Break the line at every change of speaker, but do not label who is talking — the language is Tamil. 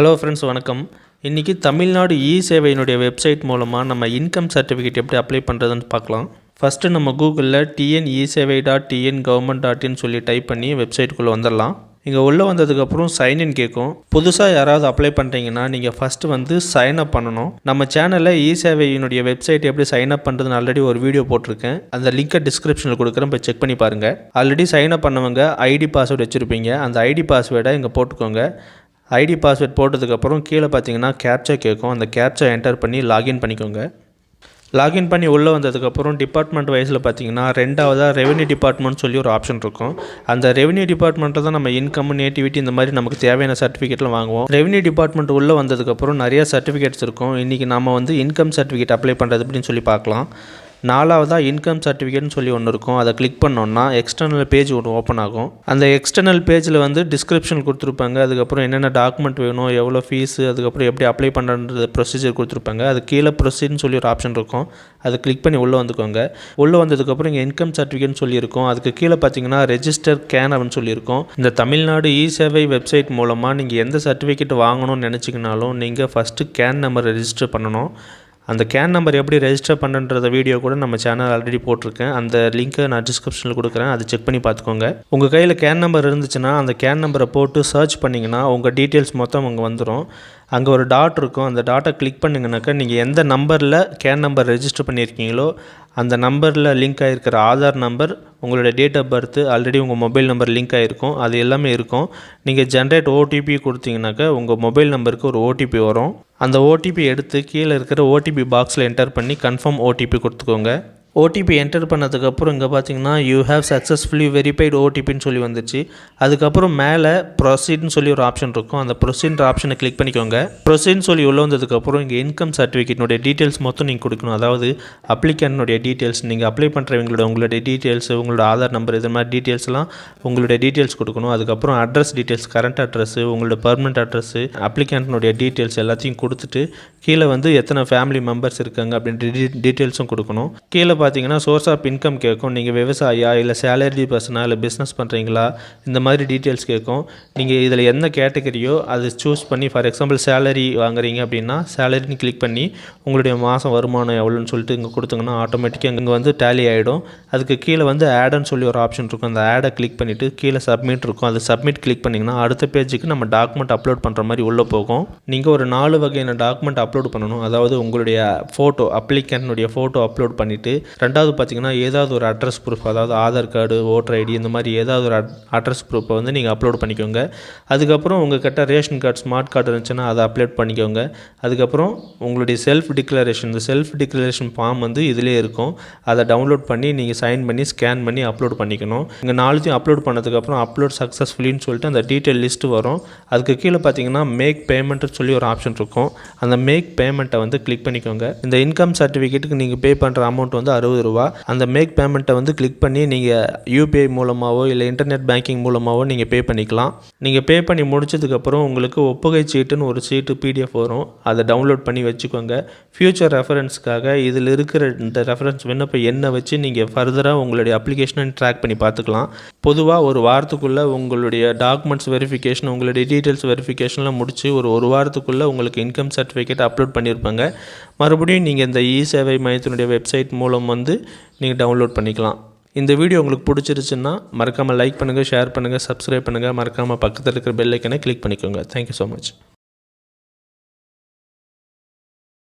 ஹலோ ஃப்ரெண்ட்ஸ் வணக்கம். இன்றைக்கி தமிழ்நாடு இ சேவையினுடைய வெப்சைட் மூலமாக நம்ம இன்கம் சர்டிஃபிகேட் எப்படி அப்ளை பண்ணுறதுன்னு பார்க்கலாம். ஃபஸ்ட்டு நம்ம கூகுளில் TN e Sevai dot TN government dot in சொல்லி டைப் பண்ணி வெப்சைட்டுக்குள்ளே வந்துடலாம் இங்கே உள்ளே வந்ததுக்கப்புறம் சைன்இன் கேட்கும் புதுசாக யாராவது அப்ளை பண்ணுறீங்கன்னா நீங்கள் ஃபஸ்ட்டு வந்து சைன் அப் பண்ணணும். நம்ம சேனலில் இ சேவையினுடைய வெப்சைட் எப்படி சைன் அப் பண்ணுறதுன்னு ஆல்ரெடி ஒரு வீடியோ போட்டிருக்கேன். அந்த லிங்கை டிஸ்கிரிப்ஷனில் கொடுக்குறேன் போய் செக் பண்ணி பாருங்கள் ஆல்ரெடி சைன் அப் பண்ணவங்க ஐடி பாஸ்வேர்டு வச்சுருப்பீங்க. அந்த ஐடி பாஸ்வேர்டை இங்கே போட்டுக்கோங்க. ஐடி பாஸ்வேர்ட் போட்டதுக்கப்புறம் கீழே பார்த்தீங்கன்னா கேப்ச்சா கேட்கும். அந்த கேப்ச்சா என்டர் பண்ணி லாகின் பண்ணிக்கோங்க. லாகின் பண்ணி உள்ளே வந்ததுக்கப்புறம் டிபார்ட்மெண்ட் வைஸில் பார்த்தீங்கன்னா ரெண்டாவதாக ரெவன்யூ டிபார்ட்மெண்ட் சொல்லி ஒரு ஆப்ஷன் இருக்கும். அந்த ரெவன்யூ டிபார்ட்மெண்ட்டில் தான் நம்ம இன்கம் நேட்டிவிட்டி இந்த மாதிரி நமக்கு தேவையான சர்டிஃபிகேட்லாம் வாங்குவோம். ரெவன்யூ டிபார்ட்மெண்ட் உள்ளே வந்ததுக்கப்புறம் நிறைய சர்டிஃபிகேட்ஸ் இருக்கும். இன்றைக்கி நம்ம வந்து இன்கம் சர்டிஃபிகேட் அப்ளை பண்ணுறது அப்படின்னு சொல்லி பார்க்கலாம். நாலாவதாக இன்கம் சர்டிஃபிகேட்னு சொல்லி ஒன்று இருக்கும். அதை கிளிக் பண்ணோன்னா எக்ஸ்டர்னல் பேஜ் ஒன்று ஓப்பன் ஆகும். அந்த எக்ஸ்டர்னல் பேஜில் வந்து டிஸ்கிரிப்ஷன் கொடுத்துருப்பாங்க. அதுக்கப்புறம் என்னென்ன டாக்குமெண்ட் வேணும் எவ்வளோ ஃபீஸு அதுக்கப்புறம் எப்படி அப்ளை பண்ணுறது ப்ரொசீஜர் கொடுத்துருப்பாங்க. அது கீழே ப்ரொசீட்னு சொல்லி ஒரு ஆப்ஷன் இருக்கும். அதை கிளிக் பண்ணி உள்ளே வந்துக்கோங்க. உள்ளே வந்ததுக்கப்புறம் இங்கே இன்கம் சர்டிஃபிகேட்னு சொல்லியிருக்கும் அதுக்கு கீழே பார்த்தீங்கன்னா ரெஜிஸ்டர் கேன் அப்படின்னு சொல்லியிருக்கும் இந்த தமிழ்நாடு இ சேவை வெப்சைட் மூலமாக நீங்கள் எந்த சர்டிஃபிகேட் வாங்கணும்னு நினச்சிங்கனாலும் நீங்கள் ஃபஸ்ட்டு கேன் நம்பர் ரெஜிஸ்டர் பண்ணணும். அந்த கேன் நம்பர் எப்படி ரெஜிஸ்டர் பண்ணுன்றத வீடியோ கூட நம்ம சேனல் ஆல்ரெடி போட்டிருக்கேன். அந்த லிங்க்கை நான் டிஸ்கிரிப்ஷனில் கொடுக்குறேன். அதை செக் பண்ணி பார்த்துக்கோங்க. உங்கள் கையில் கேன் நம்பர் இருந்துச்சுன்னா அந்த கேன் நம்பரை போட்டு சர்ச் பண்ணிங்கன்னா உங்கள் டீட்டெயில்ஸ் மொத்தம் அங்கே வந்துடும் அங்கே ஒரு டாட் இருக்கும். அந்த டாட்டை கிளிக் பண்ணிங்கனாக்கா நீங்கள் எந்த நம்பரில் கேன் நம்பர் ரெஜிஸ்டர் பண்ணியிருக்கீங்களோ அந்த நம்பரில் லிங்க் ஆகிருக்கிற ஆதார் நம்பர் உங்களோட டேட் ஆஃப் பர்த்து ஆல்ரெடி உங்கள் மொபைல் நம்பர் லிங்க் ஆகிருக்கும் அது எல்லாமே இருக்கும். நீங்கள் ஜென்ரேட் ஓடிபி கொடுத்தீங்கனாக்கா உங்கள் மொபைல் நம்பருக்கு ஒரு ஓடிபி வரும். அந்த ஓடிபி எடுத்து கீழே இருக்கிற ஓடிபி பாக்ஸில் என்டர் பண்ணி கன்ஃபார்ம் ஓடிபி கொடுத்துக்கோங்க. ஓடிபி என்டர் பண்ணதுக்கப்புறம் இங்கே பார்த்தீங்கன்னா யூ ஹேவ் சக்ஸஸ்ஃபுல்லி வெரிஃபைடு ஓடிபின்னு சொல்லி வந்துச்சு அதுக்கப்புறம் மேலே ப்ரொசீட்னு சொல்லி ஒரு ஆப்ஷன் இருக்கும். அந்த ப்ரொசீட்ன்ற ஆப்ஷனை கிளிக் பண்ணிக்கோங்க. ப்ரொசீட்னு சொல்லி உள்ளே வந்ததுக்கப்புறம் இங்கே இன்கம் சர்டிஃபிகேட்னுடைய டீட்டெயில்ஸ் மொத்தம் நீங்கள் கொடுக்கணும். அதாவது அப்ளிகனுடைய டீட்டெயில்ஸ் நீங்கள் அப்ளை பண்ணுறவங்களோட உங்களுடைய டீட்டெயில்ஸ் உங்களோட ஆதார் நம்பர் இது மாதிரி டீட்டெயில்ஸ்லாம் உங்களுடைய டீட்டெயில்ஸ் கொடுக்கணும். அதுக்கப்புறம் அட்ரஸ் டீட்டெயில்ஸ் கரண்ட் அட்ரஸ்ஸு உங்களோட பர்மனெண்ட் அட்ரஸ்ஸு அப்ளிகண்ட்னுடைய டீட்டெயில்ஸ் எல்லாத்தையும் கொடுத்துட்டு கீழே வந்து எத்தனை ஃபேமிலி மெம்பர்ஸ் இருக்காங்க அப்படின்ற டீ டீட்டெயில்ஸும் கொடுக்கணும். கீழே பார்த்தீங்கன்னா சோர்ஸ் ஆஃப் இன்கம் கேட்கும். நீங்கள் விவசாயியா இல்லை சேலரி பர்சனா இல்லை பிஸ்னஸ் பண்ணுறீங்களா இந்த மாதிரி டீட்டெயில்ஸ் கேட்கும். நீங்கள் இதில் என்ன கேட்டகரியோ அது சூஸ் பண்ணி ஃபார் எக்ஸாம்பிள் சேலரி வாங்குறீங்க அப்படின்னா சேலரின்னு கிளிக் பண்ணி உங்களுடைய மாதம் வருமானம் எவ்வளோன்னு சொல்லிட்டு இங்கே கொடுத்தீங்கன்னா ஆட்டோமேட்டிக்காக இங்கே வந்து டேலி ஆகிடும் அதுக்கு கீழே வந்து ஆடுன்னு சொல்லி ஒரு ஆப்ஷன் இருக்கும். அந்த ஆடை கிளிக் பண்ணிவிட்டு கீழே சப்மிட் இருக்கும். அது சப்மிட் கிளிக் பண்ணிங்கன்னா அடுத்த பேஜுக்கு நம்ம டாக்குமெண்ட் அப்லோட் பண்ணுற மாதிரி உள்ளே போகும். நீங்கள் ஒரு நாலு வகையான டாக்குமெண்ட் அப்லோட் பண்ணணும். அதாவது உங்களுடைய ஃபோட்டோ அப்ளிகண்ட்னுடைய ஃபோட்டோ அப்லோட் பண்ணிவிட்டு ரெண்டாவது பார்த்தீங்கன்னா ஏதாவது ஒரு அட்ரஸ் ப்ரூஃப் அதாவது ஆதார் கார்டு ஓட்டர் ஐடி இந்த மாதிரி ஏதாவது ஒரு அட்ரஸ் ப்ரூஃபை வந்து நீங்கள் அப்லோட் பண்ணிக்கோங்க. அதுக்கப்புறம் உங்கள் கிட்ட ரேஷன் கார்டு ஸ்மார்ட் கார்டு இருந்துச்சுன்னா அதை அப்லோட் பண்ணிக்கோங்க. அதுக்கப்புறம் உங்களுடைய செல்ஃப் டிக்ளரேஷன் இந்த செல்ஃப் டிக்ளரேஷன் ஃபார்ம் வந்து இதிலே இருக்கும். அதை டவுன்லோட் பண்ணி நீங்கள் சைன் பண்ணி ஸ்கேன் பண்ணி அப்லோட் பண்ணிக்கணும். இங்கே நாலுத்தையும் அப்லோட் பண்ணதுக்கப்புறம் அப்லோட் சக்ஸஸ்ஃபுல்லின்னு சொல்லிட்டு அந்த டீட்டெயில் லிஸ்ட்டு வரும். அதுக்கு கீழே பார்த்தீங்கன்னா மேக் பேமெண்ட்னு சொல்லி ஒரு ஆப்ஷன் இருக்கும். அந்த மேக் பேமெண்ட்டை வந்து கிளிக் பண்ணிக்கோங்க. இந்த இன்கம் சர்டிஃபிகேட்டுக்கு நீங்கள் பே பண்ணுற அமௌண்ட் வந்து அறுபது ரூபா. அந்த மேக் பேமெண்ட்டை வந்து கிளிக் பண்ணி நீங்கள் யூபிஐ மூலமாகவோ இல்லை இன்டர்நெட் பேங்கிங் மூலமாகவோ நீங்கள் பே பண்ணிக்கலாம். நீங்கள் பே பண்ணி முடிச்சதுக்கப்புறம் உங்களுக்கு ஒப்புகை சீட்டுன்னு ஒரு சீட்டு பிடிஎஃப் வரும். அதை டவுன்லோட் பண்ணி வச்சுக்கோங்க. ஃப்யூச்சர் ரெஃபரன்ஸ்க்காக இதில் இருக்கிற இந்த ரெஃபரன்ஸ் விண்ணப்ப எண்ணை வச்சு நீங்கள் ஃபர்தராக உங்களுடைய அப்ளிகேஷனை ட்ராக் பண்ணி பார்த்துக்கலாம். பொதுவாக ஒரு வாரத்துக்குள்ளே உங்களுடைய டாக்குமெண்ட்ஸ் வெரிஃபிகேஷன் உங்களுடைய டீட்டெயில்ஸ் வெரிஃபிகேஷன்லாம் முடிச்சு ஒரு ஒரு வாரத்துக்குள்ளே உங்களுக்கு இன்கம் சர்டிஃபிகேட் அப்லோட் பண்ணியிருப்பாங்க மறுபடியும் நீங்கள் இந்த இ சேவை மையத்தினுடைய வெப்சைட் மூலம் வந்து நீங்கள் டவுன்லோட் பண்ணிக்கலாம். இந்த வீடியோ உங்களுக்கு பிடிச்சிருச்சுன்னா மறக்காமல் லைக் பண்ணுங்கள் ஷேர் பண்ணுங்கள் சப்ஸ்கிரைப் பண்ணுங்கள் மறக்காமல் பக்கத்தில் இருக்கிற பெல் ஐக்கனை கிளிக் பண்ணிக்கோங்க. Thank you so much